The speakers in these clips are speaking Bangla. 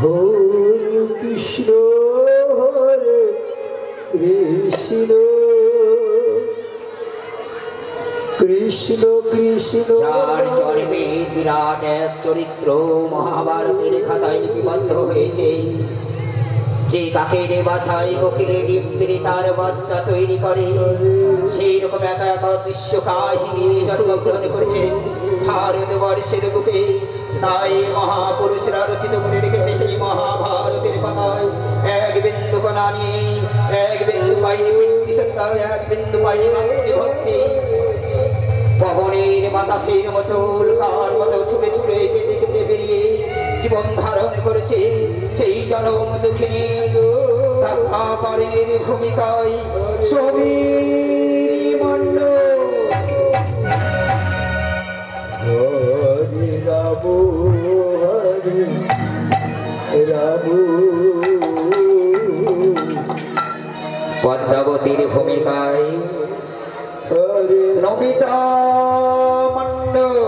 হরে কৃষ্ণ কৃষ্ণ। কৃষ্ণ কৃষ্ণ। যার জন্মে বিরাট এক চরিত্র মহাভারতের খাতায় লিপিবদ্ধ হয়েছে, যে কাকের বাসায় কোকিলে ডিম তার বাচ্চা তৈরি করে। সেই রকম একা একা দৃশ্য কাহিনী জন্মগ্রহণ করেছেন ভারতবর্ষের বুকে। তাই মহাপুরুষরা রচিত করে রেখেছে সেই মহাভারতের পাতায়। এক বিন্দু কণা নিয়ে এক বিন্দু পাইনি পিতৃসত্তা এক বিন্দু পাইনি মাতৃভক্তি পবনের বাতাসের মতো উল্কার মতো ছুটে ছুটে কেঁদে কেঁদে বেরিয়ে জীবন ধারণ করেছে সেই জনম দুঃখী। কারণের ভূমিকায় সমীর হরে হরে রাম পদ্মাবতীর ভূমিকায় হরে। নমিতা মণ্ডল।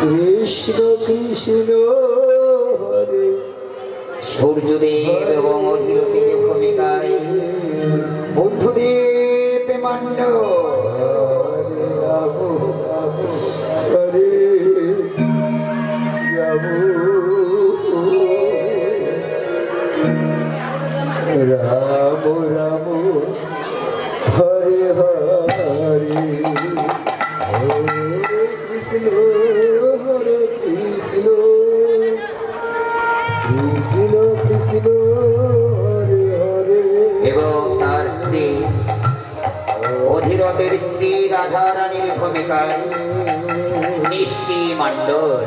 কৃষ্ণ কৃষ্ণ। সূর্যদেব এবং অধিরতির ভূমিকায় বুদ্ধদেব মণ্ডল অধীরতের স্ত্রী রাধা রানীর ভূমিকায়। মিষ্টি মণ্ডল।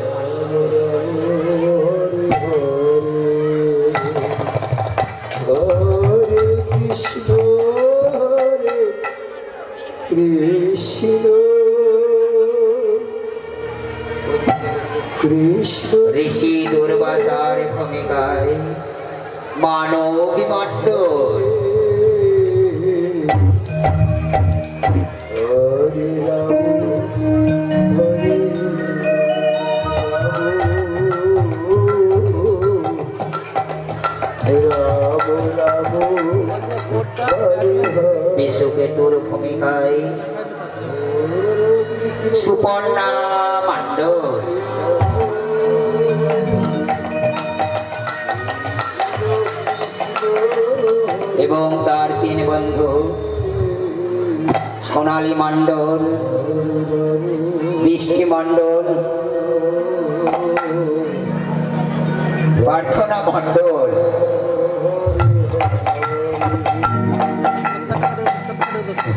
হরে কৃষ্ণ হরে কৃষ্ণ কৃষ্ণ। ঋষি দুর্বাসার ভূমিকায়। মানবী মণ্ডল। বিশ্বকেতুর ভূমিকায় সুপর্ণা মণ্ডল এবং তার তিন বন্ধু সোনালী মণ্ডল বৃষ্টি মণ্ডল প্রার্থনা মণ্ডল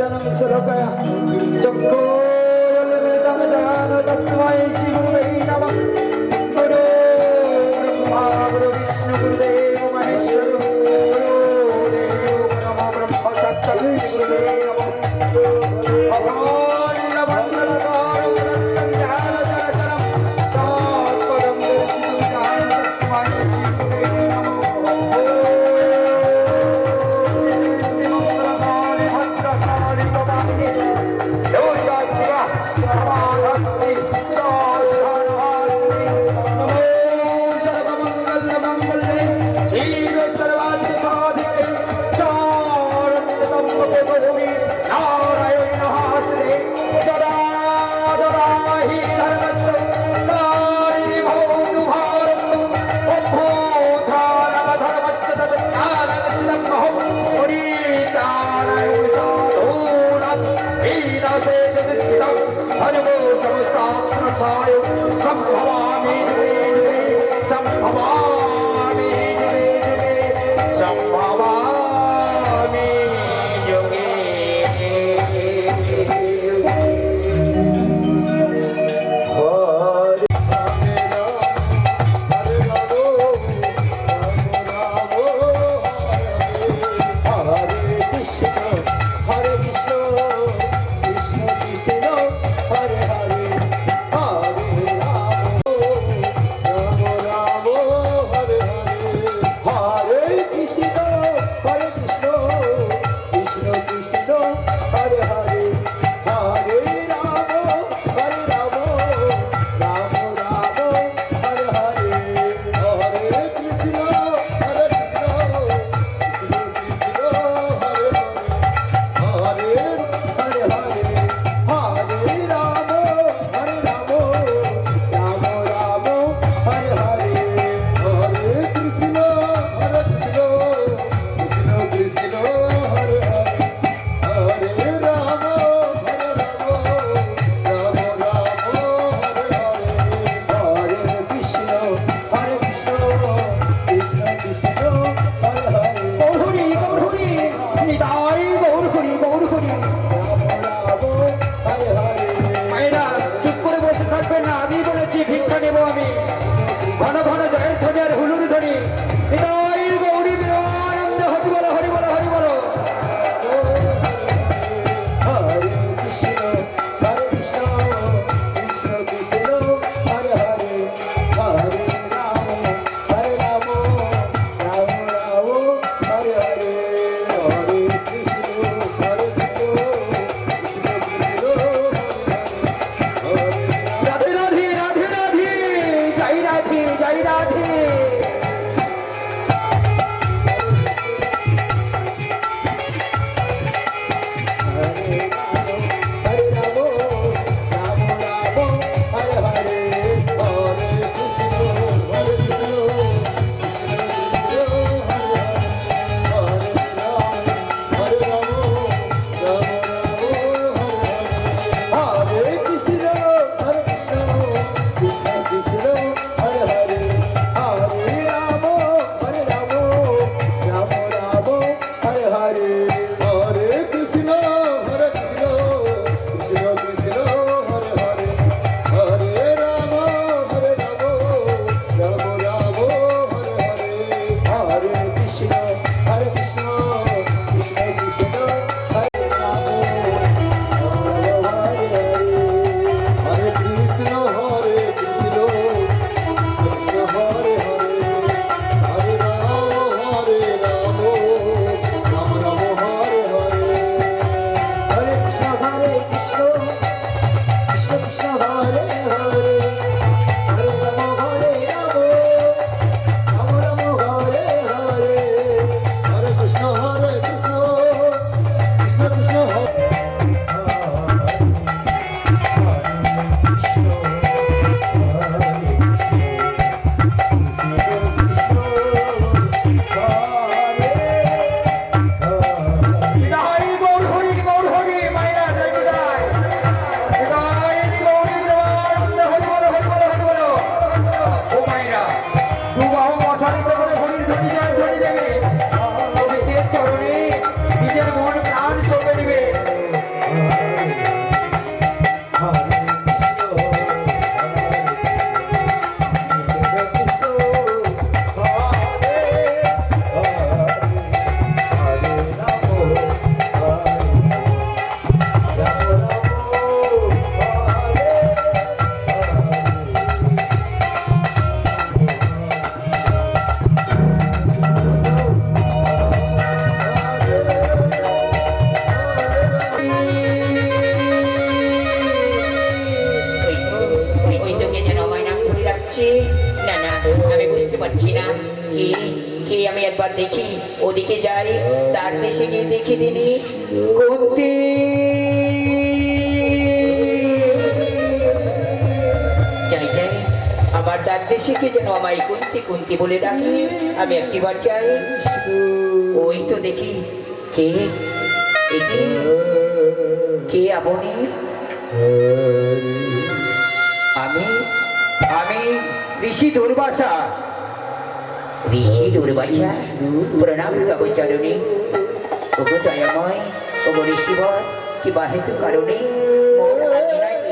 जनम सुरकया चक्रोलमृतमदान तस्मै शिवे नमः गुरो ब्रह्मा गुरु विष्णु गुरुदेव আমার ডাক দেশে কে যেন আমায় কুন্তি কুন্তি বলে ডাকি? আমি একটিবার যাই। ওই তো দেখি কে? এ কে? আপনি? আমি? আমি ঋষি দুর্বাসা। ঋষি দুর্বাসা? প্রণাম তব ওগো দয়াময়, ওগো ঋষিবর, কি বাহিত কারণে?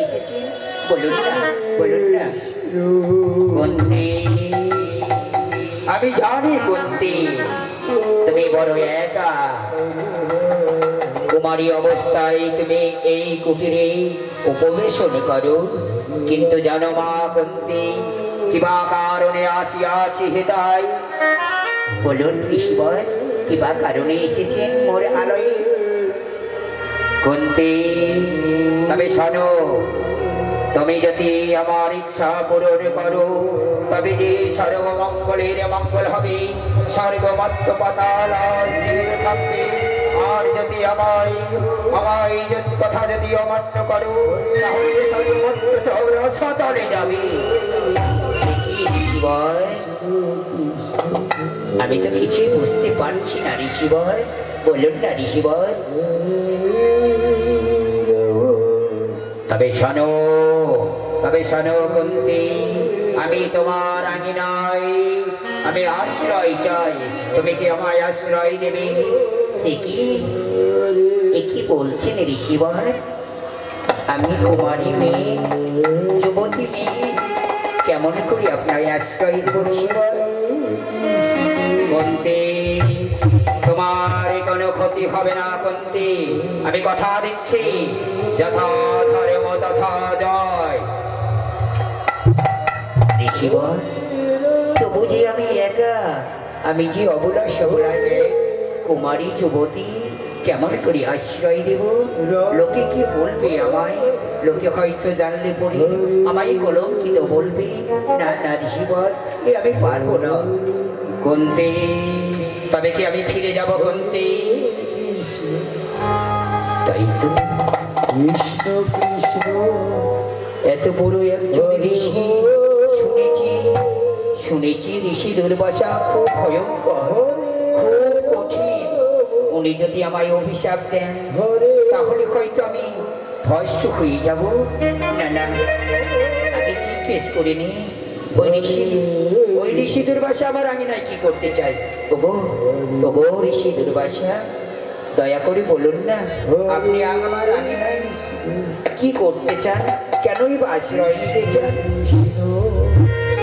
এসেছেন। বলুন না বলুন না। কুন্তি আমি জানি কুন্তি তুমি বড় একা। কুমারী অবস্থায় তুমি এই কুটিরে উপবেশন করো। কিন্তু জানো মা কুন্তি কিবা কারণে আসি আসিয়াছি হেদায় বলুন ঋষিবর কিবা কারণে এসেছেন মোর আলোয়? কুন্তি তবে শোনো তুমি যদি আমার ইচ্ছা পূরণ করো, তবে যে সর্বমঙ্গলের মঙ্গল হবে স্বর্গমত্ত পাতাল থাকবে। আর যদি আমায় আমায় কথা যদি অমান্য করো, তাহলে সর্বমত্ত সৌরস চলে যাবে আমি তো কিছুই বুঝতে পারছি না ঋষিবর বলুন না ঋষিবর তবে শোনো তবে শোনো কুন্তি আমি তোমার আঙিনাই আমি আশ্রয় চাই। তুমি কি আমায় আশ্রয় দেবে? সে কি? কি বলছেন ঋষিবর আমি কুমারী মেয়ে, যুবতী মেয়ে, কেমন করি আপনার আশ্রয় দেব ঋষিবর কুন্তি, তোমার কোনো ক্ষতি হবে না কুন্তি। আমি কথা দিচ্ছি যথা ধর্ম তথা জয় তবু যে আমি একা, আমি যে অবলা কুমারী যুবতী কেমন আশ্রয় দেব? লোকে কি বলবে আমায়? লোকে হয়তো জানলে পড়ি আমায় কলঙ্কিত বলবে, না না ঋষিবর এ আমি পারব না। কুন্তি তবে কি আমি ফিরে যাব কুন্তি তাই তো। কৃষ্ণ কৃষ্ণ, এত বড় একজন ঋষি। শুনেছি শুনেছি ঋষি দুর্বাসা খুব ভয়ঙ্কর, খুব কঠিন। উনি যদি আমায় অভিশাপ দেন, তাহলে হয়তো আমি ভস্য হয়ে যাব। না না আগে জিজ্ঞেস করে নি ওই ঋষি ওই ঋষি দুর্বাসা আমার আঙিনায় কি করতে চাই ওগো ওগো ঋষি দুর্বাসা দয়া করে বলুন না। আপনি আমার আঙিনায় কি করতে চান? কেনই বা আশ্রয় নিতে চান?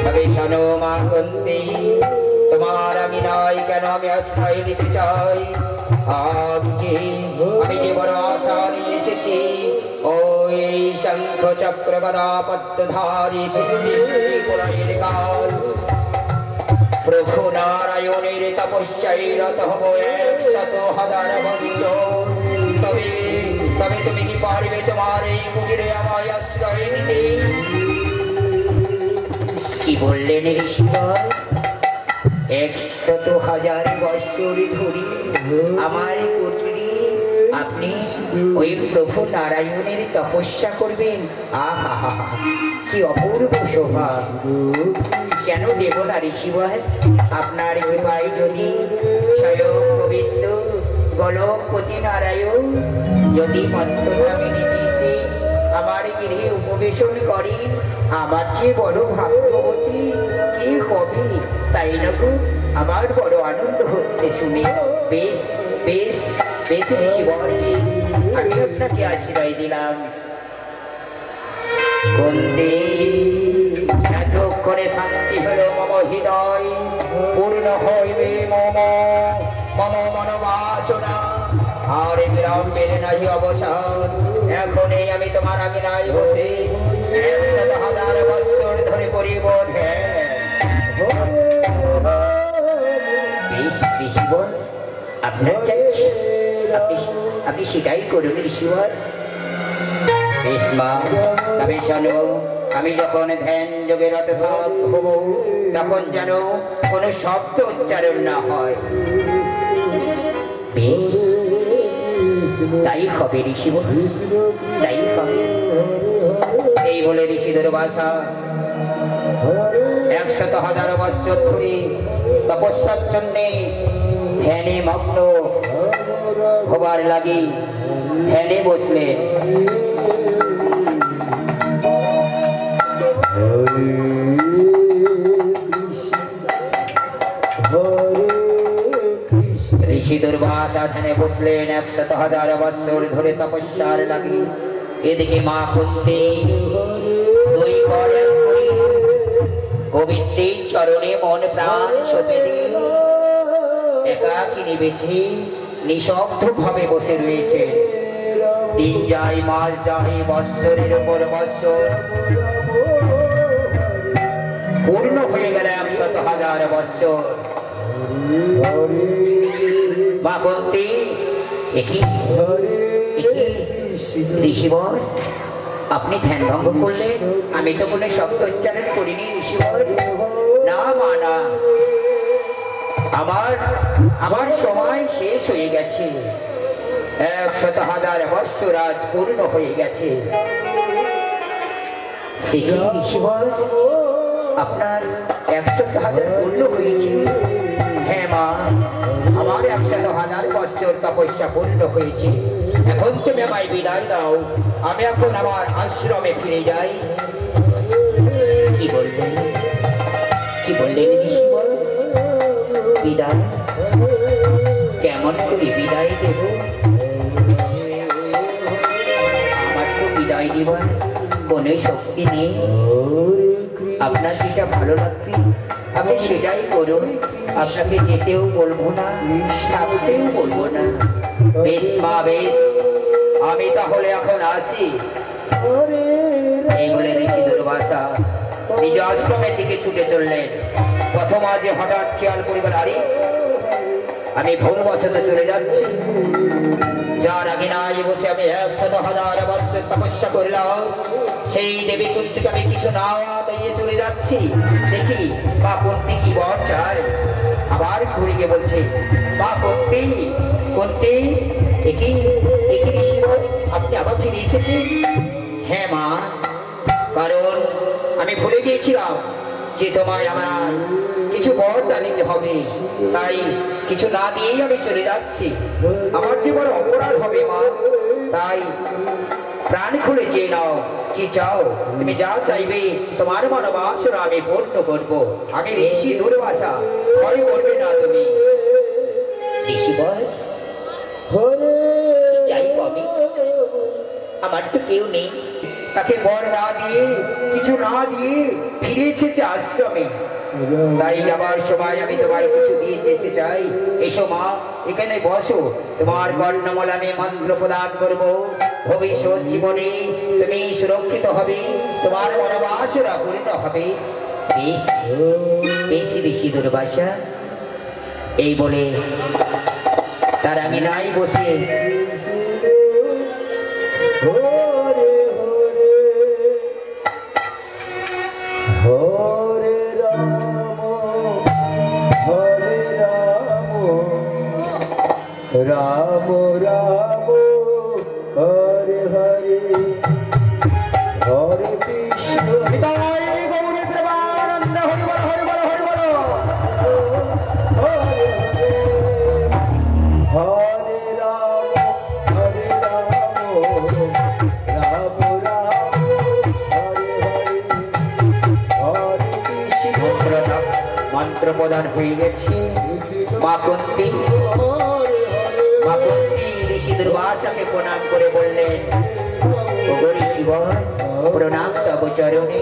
তবে শোনো মা কুন্তি তোমার আমি নাই কেন আমি আশ্রয় নিতে চাই? আমি যে বড় আশা নিয়ে এসেছি ওই শঙ্খ চক্র গদা পদ্মধারী কাল। প্রভু নারায়ণের তপস্যায় রত হব একশত হাজার বছর তবে তবে তুমি কি পারবে তোমার এই কুটিরে আমায় আশ্রয় দিতে কি বললেন ঋষিকর একশত হাজার বৎসর ধরে আমার কুটিরে আপনি ওই প্রভু নারায়ণের তপস্যা করবেন আহা কি অপূর্ব শোভা কেন দেব না ঋষিবর আপনার কৃপায় যদি স্বয়ং গোবিন্দ গলপতি নারায়ণ যদি মন্ত্রধামিনী দিতে আমার গৃহে উপবেশন করেন আমার চেয়ে বড় ভাগ্যবতী, কি হবে তাই নাকু আমার বড় আনন্দ হচ্ছে শুনে? বেশ বেশ বেশ ঋষিবর বেশ আমি আপনাকে আশ্রয় দিলাম। বন্দে এতক্ষণে শান্তি হল মম হৃদয়, পূর্ণ হইবে মম। মম মনোবাসনা। আর বিলম্বের নাই অবসান, এখনই আমি তোমার আগে নাই বসে হাজার বৎসর ধরে করিব আপনি সেটাই করুন ঋষিবর বেশ, মা। তবে শোনো আমি যখন ধ্যান যোগে রত হব, তখন যেন কোনো শব্দ উচ্চারণ না হয়। বেশ। তাই হবে ঋষি তাই হবে। এই বলে ঋষিদের বাসা একশত হাজার বৎসর ধরে তপস্যার জন্যে ধ্যানে মগ্ন হবার লাগি, ধ্যানে বসলেন। বৎসর ধরে তপস্যার লাগি এদিকে মা চরণে মন নিঃশব্দ ভাবে বসে রয়েছে দিন যায় মাস যায় বৎসরের উপর বৎসর পূর্ণ হয়ে গেল একশত হাজার বৎসর মা একই ঋষিবর আপনি ধ্যান ভঙ্গ করলেন। আমি তো কোনো শব্দ উচ্চারণ করিনি ঋষিবর না, মা, না। আমার আমার সময় শেষ হয়ে গেছে। একশত হাজার বৎসর আজ পূর্ণ হয়ে গেছে। সে ঋষিবর আপনার একশত হাজার পূর্ণ হয়েছে। হ্যাঁ মা, আমার একশত হাজার বৎসর তপস্যা পূর্ণ হয়েছে। এখন তুমি আমায় বিদায় দাও। আমি এখন আমার আশ্রমে ফিরে যাই। কি বললেন? কি বললেন ঋষিবর বিদায়? কেমন করে বিদায় দেব? আমার তো বিদায় দেবার কোনো শক্তি নেই। আপনার যেটা ভালো লাগবে, আপনি সেটাই করুন। আপনাকে যেতেও বলব না, থাকতেও বলব না। বেশ মা, বেশ। আমি তাহলে এখন আসি। এই বলে ঋষি দুর্বাসা নিজ আশ্রমের দিকে ছুটে চললেন। প্রথম আজে হঠাৎ খেয়াল পরিবার আরে, আমি ভোর বসতে চলে যাচ্ছি। যার আগে নাই বসে আমি একশত হাজার বছর তপস্যা করলাম। সেই দেবী কুন্তিকে আমি কিছু না দিয়ে চলে যাচ্ছি। দেখি বা কুন্তি কি বর চায়। আবার ঘুরে গিয়ে বলছে, বা কুন্তি কুন্তি একই একই ঋষি আপনি আবার ফিরে এসেছেন? হ্যাঁ মা, কারণ আমি ভুলে গিয়েছিলাম যে তোমায় আমার কিছু বরটা নিতে হবে। তাই কিছু না দিয়েই আমি চলে যাচ্ছি। আমার যে বড় অপরাধ হবে মা, তাই প্রাণ খুলে চেয়ে নাও। কি চাও? তুমি যা চাইবে তোমার মনোবাসনা আমি পূর্ণ করব। আমি ঋষি দুর্বাসা ভয় করবে না তুমি। ঋষি বল হরে চাইব আমি? আমার তো কেউ নেই। তাকে বর না দিয়ে কিছু না দিয়ে ফিরে এসেছে আশ্রমে। তাই যাবার সময় আমি তোমায় কিছু দিয়ে যেতে চাই। এসো মা এখানে বসো। তোমার কর্ণমল আমি মন্ত্র প্রদান করব। ভবিষ্যৎ জীবনে তুমি সুরক্ষিত হবে, তোমার মনোবাসনা পূর্ণ হবে। বেশি বেশি দুর্বাসা। এই বলে তার আমি নাই বসে হরে প্রদান হয়ে গেছে মা কুন্তি ঋষি দুর্বাসাকে প্রণাম করে বললেন ওগো ঋষি বল, প্রণাম তব চরণে